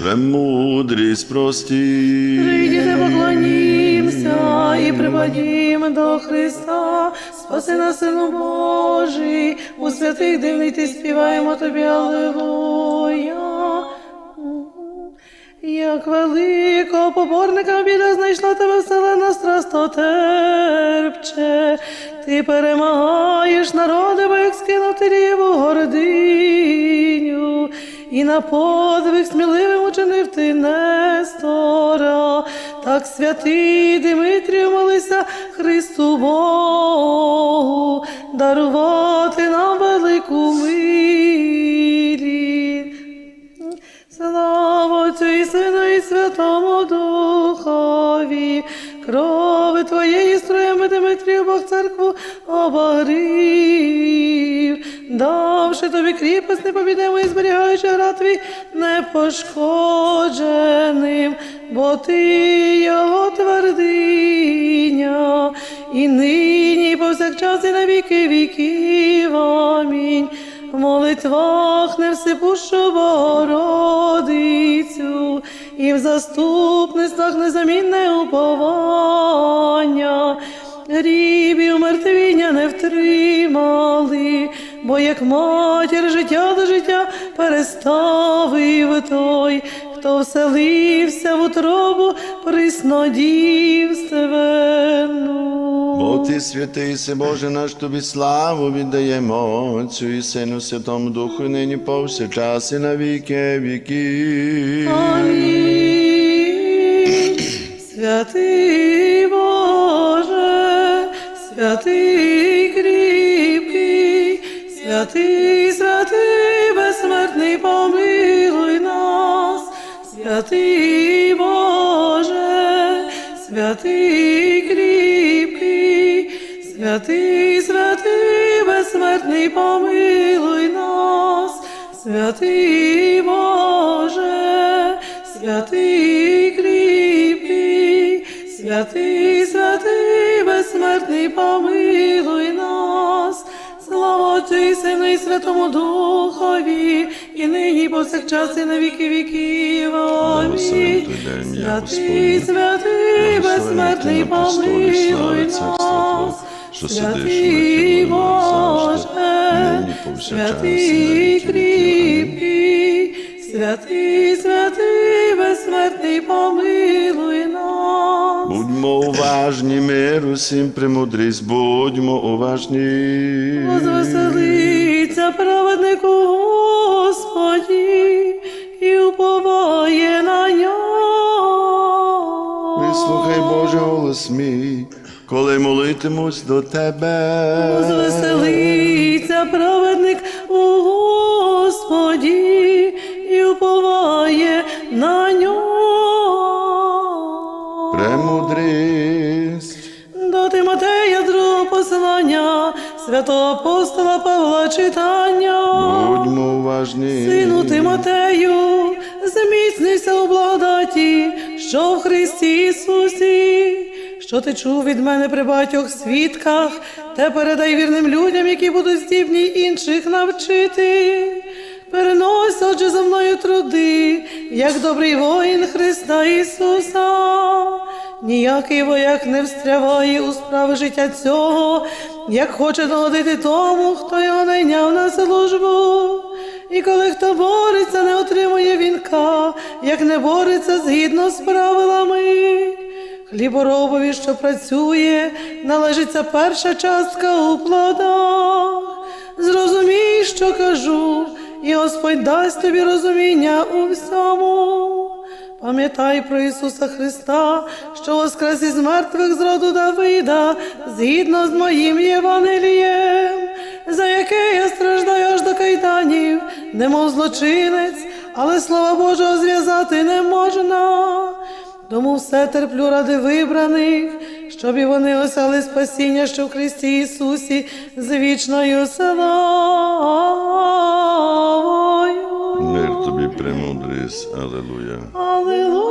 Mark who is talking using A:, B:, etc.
A: Премудрість прості.
B: Прийдіте, поклонімся і припадімо до Христа, спаси нас, Сину Божий, у святих дивний ти співаємо тобі, Аллилуйя. Як великого поборника біля знайшла тебе вселена страстотерпче, ти перемагаєш народи, бо як скинув ти ріву гординю, і на подвиг сміливим учинив ти Нестора, так святий Димитрію молися Христу Богу, дарувати нам велику милість. Слава Отцю і Сину і Святому Духові, крови Твоєї строями Дмитрію Бог церкву обогрів, давши тобі кріпость непобіднему і зберігаючи град непошкодженим, бо ти його твердиня, і нині, і повсякчас, і на віки віків. Амінь. В молитвах не всипущу Богородицю, і в заступництвах незамінне уповання, грібів мертвіння не втримали, бо як матір життя до життя переставив той, хто вселився в утробу приснодівственну.
A: Бо ти святий, си Боже наш, тобі славу віддаємо Отцю і Сину Святому Духу, і нині повсякчас і на віки.
B: Амінь. Святий Боже, святий кріпкий, святий, святий, безсмертний, помилуй нас, святий Боже, святий кріпкий, святий, святий, безсмертний, помилуй нас, святий Боже, святий кріпкий, святий, святий, безсмертний, помилуй Отцю і Сину і Святому Духові, і нині, і повсякчас, і на віки віків. Амінь. Святий, святий, безсмертний, помилуй нас. Святий Боже, святий кріпкий, святий, святий, безсмертний, помилуй нас.
A: Будьмо уважні, мир усім премудрість, будьмо уважні.
B: Возвеселиться праведнику Господі і уповає на нього.
A: Вислухай Боже голос мій, коли молитимусь до Тебе.
B: Возвеселиться праведник
A: Премудрість.
B: До Тимотея другого послання, святого апостола Павла читання.
A: Будьмо уважні.
B: Сину Тимотею, зміцнися у благодаті, що в Христі Ісусі, що ти чув від мене при багатьох свідках, те передай вірним людям, які будуть здібні інших навчити. Перенось, отже, за мною труди, як добрий воїн Христа Ісуса. Ніякий вояк не встряває у справи життя цього, як хоче догодити тому, хто його найняв на службу. І коли хто бореться, не отримує вінка, як не бореться згідно з правилами. Хліборобові, що працює, належиться перша частка у плодах. Зрозумій, що кажу, і Господь дасть тобі розуміння у всьому. Пам'ятай про Ісуса Христа, що воскрес із мертвих з роду Давида, згідно з моїм Євангелієм, за яке я страждаю аж до кайданів, немов злочинець, але слова Божого зв'язати не можна. Тому все терплю ради вибраних, щоб і вони осяли спасіння, що в Христі Ісусі з вічною славою.
A: Мир тобі, премудрість. Алелуя.
B: Аллилуйя,